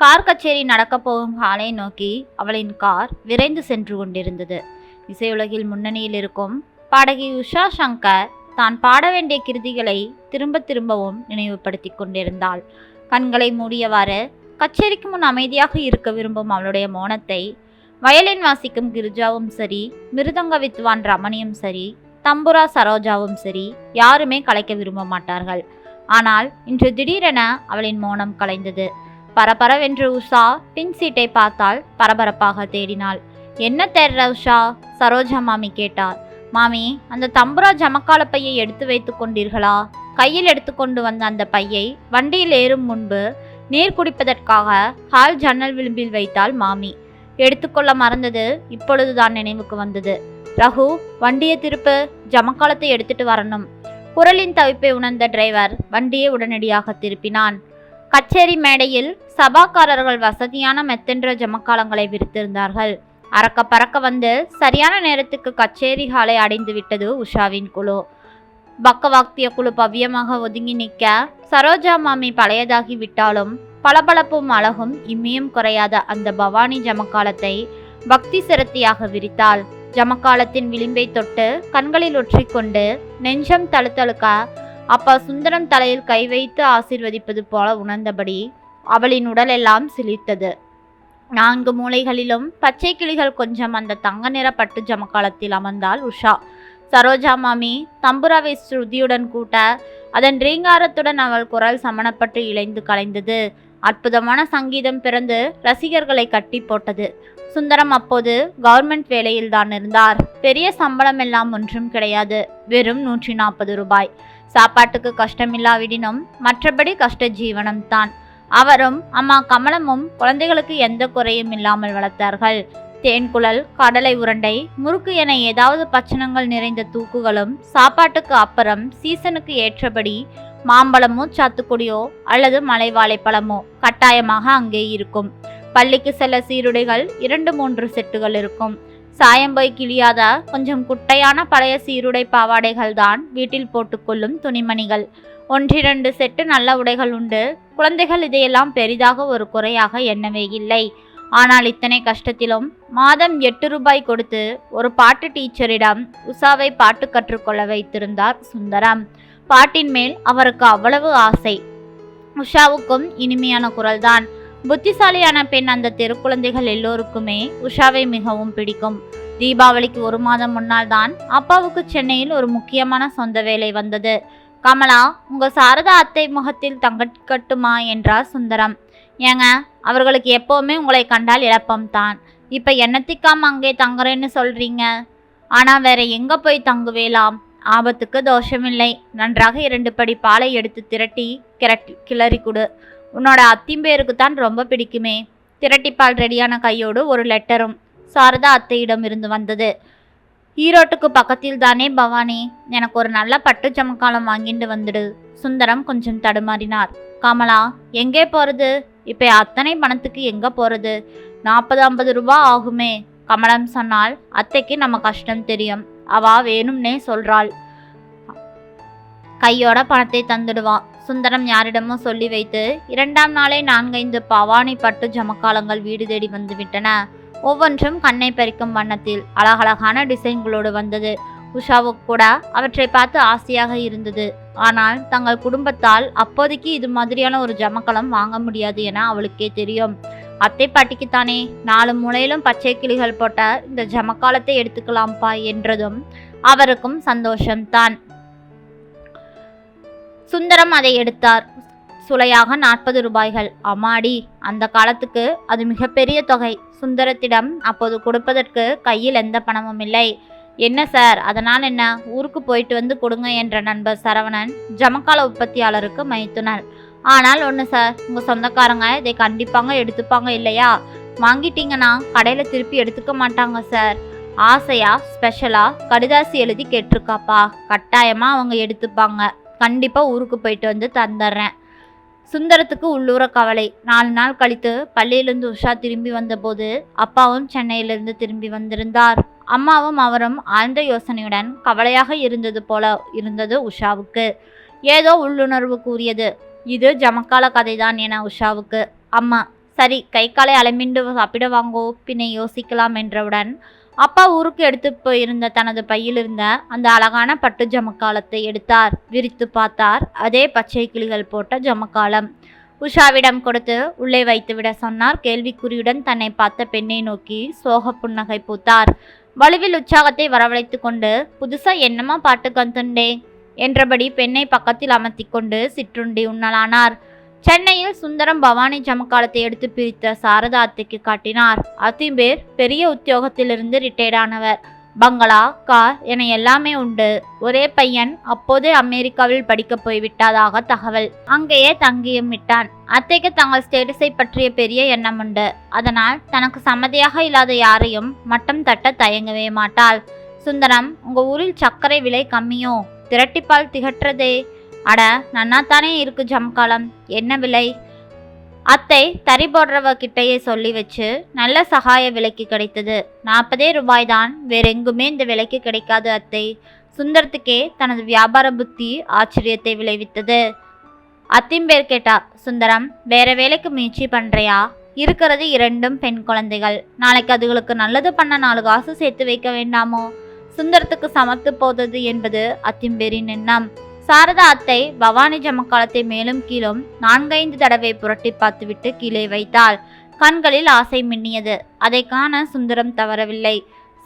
Car கச்சேரி நடக்கப் போகும் ஹாலை நோக்கி அவளின் கார் விரைந்து சென்று கொண்டிருந்தது. இசையுலகில் முன்னணியில் இருக்கும் பாடகி உஷா சங்கர் தான் பாட வேண்டிய கிருதிகளை திரும்ப திரும்பவும் நினைவுபடுத்தி கொண்டிருந்தாள். கண்களை மூடியவாறு கச்சேரிக்கு முன் அமைதியாக இருக்க விரும்பும் அவளுடைய மௌனத்தை வயலின் வாசிக்கும் கிரிஜாவும் சரி மிருதங்க வித்வான் ரமணியும் சரி தம்புரா சரோஜாவும் சரி யாருமே கலைக்க விரும்ப மாட்டார்கள். ஆனால் இன்று திடீரென அவளின் மௌனம் கலைந்தது. பரபரவென்று உஷா பின் சீட்டை பார்த்தால் பரபரப்பாக தேடினாள். என்ன தேடுற உஷா? சரோஜா மாமி கேட்டார். மாமி அந்த தம்புரா ஜமக்கால பையை எடுத்து வைத்து கொண்டீர்களா? கையில் எடுத்துக்கொண்டு வந்த அந்த பையை வண்டியில் ஏறும் முன்பு நீர் குடிப்பதற்காக ஹால் ஜன்னல் விளிம்பில் வைத்தாள் மாமி. எடுத்துக்கொள்ள மறந்தது இப்பொழுதுதான் நினைவுக்கு வந்தது. ரகு வண்டியை திருப்பு ஜமக்காலத்தை எடுத்துட்டு வரணும். குரலின் தவிப்பை உணர்ந்த டிரைவர் வண்டியை உடனடியாக திருப்பினான். கச்சேரி மேடையில் சபாக்காரர்கள் வசதியான மெத்தென்ற ஜமக்காலங்களை விரித்திருந்தார்கள். அறக்க பறக்க வந்து சரியான நேரத்துக்கு கச்சேரி ஹாலை அடைந்து விட்டது உஷாவின் குழு. பக்கவாக்திய குழு பவ்யமாக ஒதுங்கி நிற்க சரோஜா மாமி பழையதாகி விட்டாலும் பளபளப்பும் அழகும் இம்மியும் குறையாத அந்த பவானி ஜமக்காலத்தை பக்தி சிரத்தியாக விரித்தாள். ஜமக்காலத்தின் விளிம்பை தொட்டு கண்களில் ஒற்றிக்கொண்டு நெஞ்சம் தழுத்தழுக்க அப்பா சுந்தரம் தலையில் கை வைத்து ஆசிர்வதிப்பது போல உணர்ந்தபடி அவளின் உடலெல்லாம் சிலிர்த்தது. நான்கு மூலைகளிலும் பச்சை கிளிகள் கொஞ்சம் அந்த தங்க நிற பட்டு ஜமக்காலத்தில் அமர்ந்தாள் உஷா. சரோஜா மாமி தம்புராவை ஸ்ருதியுடன் கூட்ட அதன் ரீங்காரத்துடன் அவள் குரல் சமணப்பட்டு இழைந்து கலைந்தது. அற்புதமான சங்கீதம் பிறந்து ரசிகர்களை கட்டி போட்டது. சுந்தரம் அப்போது கவர்மெண்ட் வேலையில் தான் இருந்தார். பெரிய சம்பளம் எல்லாம் ஒன்றும் கிடையாது. வெறும் நூற்றி நாற்பது ரூபாய். சாப்பாட்டுக்கு கஷ்டமில்லாவிடினும் மற்றபடி கஷ்ட ஜீவனம் தான் அவரும் அம்மா கமலமும் குழந்தைகளுக்கு எந்த குறையும் இல்லாமல் வளர்த்தார்கள். தேன்குழல் கடலை உருண்டை முறுக்கு என ஏதாவது பச்சனங்கள் நிறைந்த தூக்குகளும் சாப்பாட்டுக்கு அப்புறம் சீசனுக்கு ஏற்றபடி மாம்பழமோ சாத்துக்குடியோ அல்லது மலை வாழைப்பழமோ கட்டாயமாக அங்கே இருக்கும். பள்ளிக்கு செல்ல சீருடைகள் இரண்டு மூன்று செட்டுகள் இருக்கும். சாயம் போய் கிழியாத கொஞ்சம் குட்டையான பழைய சீருடை பாவாடைகள் தான் வீட்டில் போட்டுக்கொள்ளும் துணிமணிகள். ஒன்றிரண்டு செட்டு நல்ல உடைகள் உண்டு. குழந்தைகள் இதையெல்லாம் பெரிதாக ஒரு குறையாக எண்ணவே இல்லை. ஆனால் இத்தனை கஷ்டத்திலும் மாதம் எட்டு ரூபாய் கொடுத்து ஒரு பாட்டு டீச்சரிடம் உஷாவை பாட்டு கற்றுக்கொள்ள வைத்திருந்தார் சுந்தரம். பாட்டின் மேல் அவருக்கு அவ்வளவு ஆசை. உஷாவுக்கும் இனிமையான குரல்தான். புத்திசாலியான பெண் அந்த தெருக்குழந்தைகள் எல்லோருக்குமே உஷாவை மிகவும் பிடிக்கும். தீபாவளிக்கு ஒரு மாதம் முன்னால் தான் அப்பாவுக்கு சென்னையில் ஒரு முக்கியமான சொந்த வேலை வந்தது. கமலா உங்க சாரதா அத்தை முகத்தில் தங்கட்கட்டுமா என்றார் சுந்தரம். ஏங்க அவர்களுக்கு எப்போவுமே உங்களை கண்டால் இழப்பம் தான் இப்போ என்னத்திக்காம அங்கே தங்குறேன்னு சொல்றீங்க? ஆனா வேற எங்க போய் தங்குவேலாம்? ஆபத்துக்கு தோஷமில்லை. நன்றாக இரண்டு படி பாலை எடுத்து திரட்டி கிரட்டி கிளறி கொடு. உன்னோட அத்திம்பேருக்கு தான் ரொம்ப பிடிக்குமே. திரட்டிப்பால் ரெடியான கையோடு ஒரு லெட்டரும் சாரதா அத்தையிடம் இருந்து வந்தது. ஈரோட்டுக்கு பக்கத்தில் தானே பவானி. எனக்கு ஒரு நல்ல பட்டு ஜமக்காலம் வாங்கிட்டு வந்துடு. சுந்தரம் கொஞ்சம் தடுமாறினார். கமலா எங்கே போறது? இப்போ அத்தனை பணத்துக்கு எங்க போறது? நாற்பது ஐம்பது ரூபா ஆகுமே. கமலம் சொன்னால் அத்தைக்கு நம்ம கஷ்டம் தெரியும். அவா வேணும்னே சொல்றாள். கையோட பணத்தை தந்துடுவா. சுந்தரம் யாரிடமோ சொல்லி வைத்து இரண்டாம் நாளே நான்கைந்து பவானி பட்டு ஜமக்காலங்கள் வீடு தேடி வந்துவிட்டன. ஒவ்வொன்றும் கண்ணை பறிக்கும் வண்ணத்தில் அழகழகான டிசைன்களோடு வந்தது. உஷாவுக்கு கூட அவற்றை பார்த்து ஆசையாக இருந்தது. ஆனால் தங்கள் குடும்பத்தால் அப்போதைக்கு இது மாதிரியான ஒரு ஜமக்கலம் வாங்க முடியாது என அவளுக்கே தெரியும். அத்தை பாட்டிக்குத்தானே நாலு மூலையிலும் பச்சை கிளிகள் போட்ட இந்த ஜமக்காலத்தை எடுத்துக்கலாம்ப்பா என்றதும் அவருக்கும் சந்தோஷம்தான். சுந்தரம் அதை எடுத்தார். சுளையாக நாற்பது ரூபாய்கள். அம்மாடி அந்த காலத்துக்கு அது மிகப்பெரிய தொகை. சுந்தரத்திடம் அப்போது கொடுப்பதற்கு கையில் எந்த பணமும் இல்லை. என்ன சார் அதனால் என்ன? ஊருக்கு போயிட்டு வந்து கொடுங்க என்ற நண்பர் சரவணன் ஜமக்கால உற்பத்தியாளருக்கு மைத்துனர் ஆனால் ஒன்று சார் உங்கள் சொந்தக்காரங்க இதை கண்டிப்பாங்க எடுத்துப்பாங்க இல்லையா? வாங்கிட்டீங்கன்னா கடையில் திருப்பி எடுத்துக்க மாட்டாங்க சார். ஆசையா ஸ்பெஷலாக கடிதாசி எழுதி கேட்டிருக்காப்பா. கட்டாயமாக அவங்க எடுத்துப்பாங்க. கண்டிப்பாக ஊருக்கு போயிட்டு வந்து தந்துடுறேன் சுந்தரத்துக்கு உள்ளூர கவலை. நாலு நாள் கழித்து பள்ளியிலிருந்து உஷா திரும்பி வந்தபோது அப்பாவும் சென்னையிலிருந்து திரும்பி வந்திருந்தார். அம்மாவும் அவரும் ஆழ்ந்த யோசனையுடன் கவலையாக இருந்தது போல இருந்தது உஷாவுக்கு. ஏதோ உள்ளுணர்வு கூறியது. இது ஜமக்கால கதைதான் என உஷாவுக்கு. அம்மா சரி கை காலை அலமிண்டு சாப்பிட வாங்கோ பின்ன யோசிக்கலாம் என்றவுடன் அப்பா ஊருக்கு எடுத்து போயிருந்த தனது பையில் இருந்த அந்த அழகான பட்டு ஜமக்காலத்தை எடுத்தார். விரித்து பார்த்தார். அதே பச்சை கிளிகள் போட்ட ஜமக்காலம். உஷாவிடம் கொடுத்து உள்ளே வைத்துவிட சொன்னார். கேள்விக்குறியுடன் தன்னை பார்த்த பெண்ணை நோக்கி சோக புன்னகை பூத்தார். வலுவில் உற்சாகத்தை வரவழைத்து கொண்டு புதுசா என்னமா பாட்டு கந்துண்டே என்றபடி பெண்ணை பக்கத்தில் அமர்த்தி கொண்டு சிற்றுண்டி உண்ணலானார். சென்னையில் சுந்தரம் பவானி ஜமக்காலத்தை எடுத்து பிரித்த சாரதா அத்தைக்கு காட்டினார். அத்திம்பேர் பெரிய உத்தியோகத்திலிருந்து ரிட்டையர்ட் ஆனவர். பங்களா கார் என எல்லாமே உண்டு. ஒரே பையன் அப்போதே அமெரிக்காவில் படிக்க போய்விட்டதாக தகவல். அங்கேயே தங்கியும் விட்டான். அத்தைக்கு தங்கள் ஸ்டேட்டஸை பற்றிய பெரிய எண்ணம் உண்டு. அதனால் தனக்கு சம்மதியாக இல்லாத யாரையும் மட்டம் தட்ட தயங்கவே மாட்டாள். சுந்தரம் உங்க ஊரில் சர்க்கரை விலை கம்மியோ? திரட்டிப்பால் திகற்றதே? அட நன்னாத்தானே இருக்கு ஜம்காலம். என்ன விலை? அத்தை தறி போடுறவ கிட்டேயே சொல்லி வச்சு நல்ல சகாய விலைக்கு கிடைத்தது. நாற்பதே ரூபாய் தான் வேறெங்குமே இந்த விலைக்கு கிடைக்காது அத்தை. சுந்தரத்துக்கே தனது வியாபார புத்தி ஆச்சரியத்தை விளைவித்தது. அத்திம்பேர் கேட்டா சுந்தரம் வேற வேலைக்கு முயற்சி பண்றியா? இருக்கிறது இரண்டும் பெண் குழந்தைகள். நாளைக்கு அதுகளுக்கு நல்லது பண்ண நாலு காசு சேர்த்து வைக்க வேண்டாமோ? சுந்தரத்துக்கு சமத்து போதது என்பது அத்திம்பேரின் எண்ணம். சாரதா அத்தை பவானி ஜமக்காலத்தை மேலும் கீழும் நான்கைந்து தடவை புரட்டி பார்த்துவிட்டு கீழே வைத்தாள். கண்களில் ஆசை மின்னியது. அதை காண சுந்தரம் தவறவில்லை.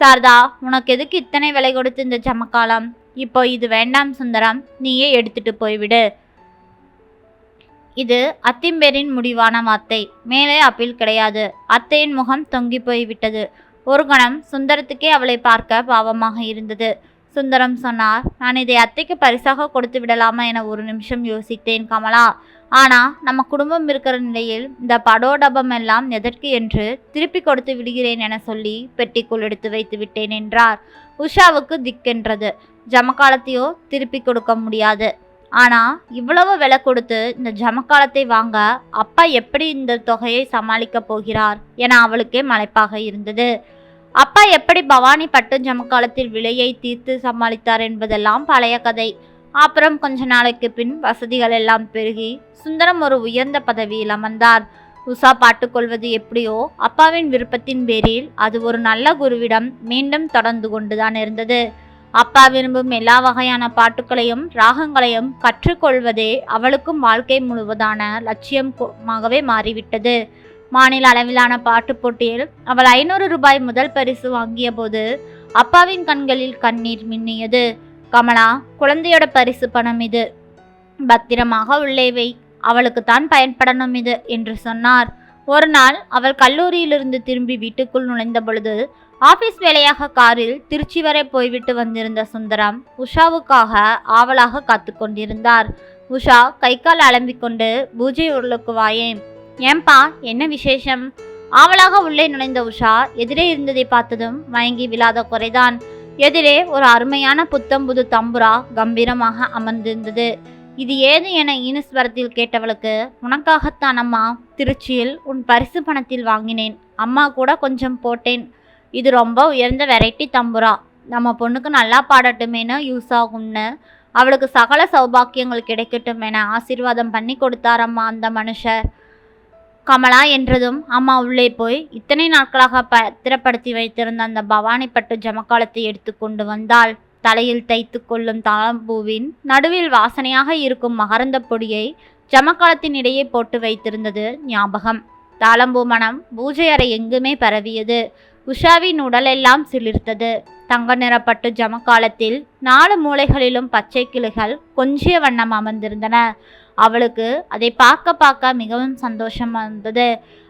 சாரதா உனக்கு எதுக்கு இத்தனை விலை கொடுத்து இந்த ஜமக்காலம்? இப்போ இது வேண்டாம் சுந்தரம். நீயே எடுத்துட்டு போய்விடு. இது அத்திம்பேரின் முடிவான வார்த்தை. மேலே அப்பீல் கிடையாது. அத்தையின் முகம் தொங்கி போய்விட்டது. ஒரு கணம் சுந்தரத்துக்கே அவளை பார்க்க பாவமாக இருந்தது. சுந்தரம் சொன்னார் நான் இதை அத்தைக்கு பரிசாக கொடுத்து விடலாமா என ஒரு நிமிஷம் யோசித்தேன் கமலா. ஆனால் நம்ம குடும்பம் இருக்கிற நிலையில் இந்த படோடபம் எல்லாம் எதற்கு என்று திருப்பி கொடுத்து விடுகிறேன் என சொல்லி பெட்டிக்குள் எடுத்து வைத்து விட்டேன் என்றார். உஷாவுக்கு திக்கென்றது. ஜமக்காலத்தையோ திருப்பி கொடுக்க முடியாது. ஆனால் இவ்வளவு விலை கொடுத்து இந்த ஜமக்காலத்தை வாங்க அப்பா எப்படி இந்த தொகையை சமாளிக்க போகிறார்? என அவளுக்கே மலைப்பாக இருந்தது. அப்பா எப்படி பவானி பட்டு ஜமக்காலத்தில் விலையை தீர்த்து சமாளித்தார் என்பதெல்லாம் பழைய கதை. அப்புறம் கொஞ்ச நாளைக்கு பின் வசதிகள் எல்லாம் பெருகி சுந்தரம் ஒரு உயர்ந்த பதவியில் அமர்ந்தார். உஷா பாட்டுக்கொள்வது எப்படியோ அப்பாவின் விருப்பத்தின் பேரில் அது ஒரு நல்ல குருவிடம் மீண்டும் தொடர்ந்து கொண்டுதான் இருந்தது. அப்பா விரும்பும் எல்லா வகையான பாட்டுக்களையும் ராகங்களையும் கற்றுக்கொள்வதே அவளுக்கும் வாழ்க்கை முழுவதான லட்சியமாகவே மாறிவிட்டது. மாநில அளவிலான பாட்டுப் போட்டியில் அவள் ஐநூறு ரூபாய் முதல் பரிசு வாங்கிய போது அப்பாவின் கண்களில் கண்ணீர் மின்னியது. கமலா குழந்தையோட பரிசு பணம் இது. பத்திரமாக உள்ளே வை. அவளுக்கு தான் பயன்படணும் இது என்று சொன்னார். ஒரு நாள் அவள் கல்லூரியிலிருந்து திரும்பி வீட்டுக்குள் நுழைந்த பொழுது ஆபீஸ் வேலையாக காரில் திருச்சி வரை போய்விட்டு வந்திருந்த சுந்தரம் உஷாவுக்காக ஆவலாக காத்து கொண்டிருந்தார். உஷா கை கால் அலம்பிக் கொண்டு பூஜை உருளுக்கு வாயேன். ஏம்பா என்ன விசேஷம்? ஆவலாக உள்ளே நுழைந்த உஷா எதிரே இருந்ததை பார்த்ததும் மயங்கி விழாத குறைதான். எதிரே ஒரு அருமையான புத்தம்புது தம்புரா கம்பீரமாக அமர்ந்திருந்தது. இது ஏது என ஈனஸ்வரத்தில் கேட்டவளுக்கு உனக்காகத்தான் அம்மா திருச்சியில் உன் பரிசு பணத்தில் வாங்கினேன். அம்மா கூட கொஞ்சம் போட்டேன். இது ரொம்ப உயர்ந்த வெரைட்டி தம்புரா. நம்ம பொண்ணுக்கு நல்லா பாடட்டுமேனு யூஸ் ஆகும்னு. அவளுக்கு சகல சௌபாக்கியங்கள் கிடைக்கட்டும் என ஆசீர்வாதம் பண்ணி கொடுத்தாரம்மா அந்த மனுஷர். கமலா என்றதும் அம்மா உள்ளே போய் இத்தனை நாட்களாக பத்திரப்படுத்தி வைத்திருந்த அந்த பவானிப்பட்டு ஜமக்காலத்தை எடுத்து கொண்டு வந்தாள். தலையில் தைத்து கொள்ளும் தாளம்பூவின் நடுவில் வாசனையாக இருக்கும் மகரந்த பொடியை ஜமக்காலத்தின் இடையே போட்டு வைத்திருந்தது ஞாபகம். தாளம்பூ மனம் பூஜை அறை எங்குமே பரவியது. உஷாவின் உடலெல்லாம் சிலிர்த்தது. தங்க நிறப்பட்டு ஜமக்காலத்தில் நாலு மூலைகளிலும் பச்சை கிளிகள் கொஞ்சிய வண்ணம் அமர்ந்திருந்தன. அவளுக்கு அதை பார்க்க பார்க்க மிகவும் சந்தோஷம் வந்தது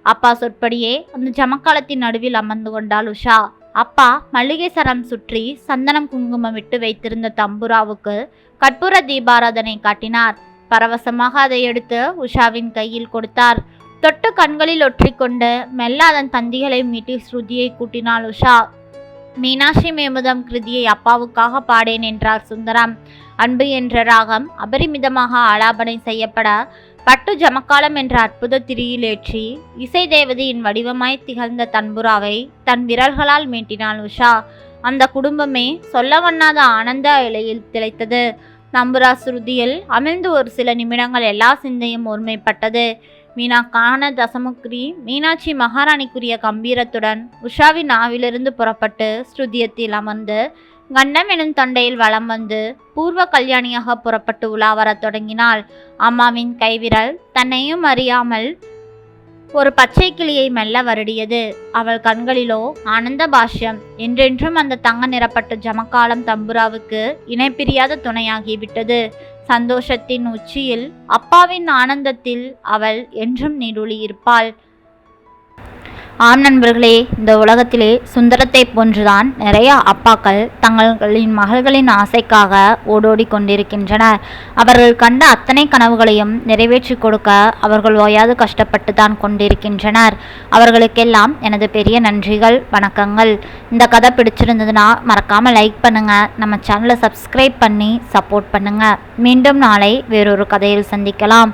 அப்பா சொற்படியே அந்த ஜமக்காலத்தின் நடுவில் அமர்ந்து கொண்டாள் உஷா. அப்பா மல்லிகை சரம் சுற்றி சந்தனம் குங்குமம் விட்டு வைத்திருந்த தம்புராவுக்கு கற்பூர தீபாராதனை காட்டினார். பரவசமாக அதை எடுத்து உஷாவின் கையில் கொடுத்தார். தொட்டு கண்களில் ஒற்றிக்கொண்டு மெல்ல அதன் தந்திகளை மீட்டி ஸ்ருதியை கூட்டினாள் உஷா. மீனாட்சி மேமுதம் கிருதியை அப்பாவுக்காக பாடேன் என்றார் சுந்தரம். அன்பு என்ற ராகம் அபரிமிதமாக ஆலாபனை செய்யப்பட பட்டு ஜமக்காலம் என்ற அற்புத திரியிலேற்றி இசை தேவதையின் வடிவமாய் திகழ்ந்த தன்புராவை தன் விரல்களால் மீட்டினாள் உஷா. அந்த குடும்பமே சொல்ல வண்ணாத ஆனந்த இலையில் திளைத்தது. நம்புரா சுருதியில் அமிழ்ந்து ஒரு சில நிமிடங்கள் எல்லா சிந்தையும் ஒருமைப்பட்டது. மீனா காண தசமுக்ரி மீனாட்சி மகாராணிக்குரிய கம்பீரத்துடன் உஷாவின் நாவிலிருந்து புறப்பட்டு ஸ்ருதியத்தில் அமர்ந்து கண்டம் எனும் தொண்டையில் வலம் வந்து பூர்வ கல்யாணியாக புறப்பட்டு உலா வரத் தொடங்கினாள். அம்மாவின் கைவிரல் தன்னையும் அறியாமல் ஒரு பச்சை கிளியை மெல்ல வருடியது. அவள் கண்களிலோ ஆனந்த பாஷ்யம். என்றென்றும் அந்த தங்க நிறப்பட்ட ஜமக்காலம் தம்புராவுக்கு இணைப்பிரியாத துணையாகிவிட்டது. சந்தோஷத்தின் உச்சியில் அப்பாவின் ஆனந்தத்தில் அவள் என்றும் நீடுழியிருப்பாள். ஆம் நண்பர்களே இந்த உலகத்திலே சுந்தரத்தை போன்றுதான் நிறைய அப்பாக்கள் தங்களின் மகள்களின் ஆசைக்காக ஓடோடி கொண்டிருக்கின்றனர். அவர்கள் கண்ட அத்தனை கனவுகளையும் நிறைவேற்றி கொடுக்க அவர்கள் ஓயாது கஷ்டப்பட்டு தான் கொண்டிருக்கின்றனர். அவர்களுக்கெல்லாம் எனது பெரிய நன்றிகள் வணக்கங்கள். இந்த கதை பிடிச்சிருந்ததுன்னா மறக்காமல் லைக் பண்ணுங்கள் நம்ம சேனலை சப்ஸ்கிரைப் பண்ணி சப்போர்ட் பண்ணுங்கள் மீண்டும் நாளை வேறொரு கதையில் சந்திக்கலாம்.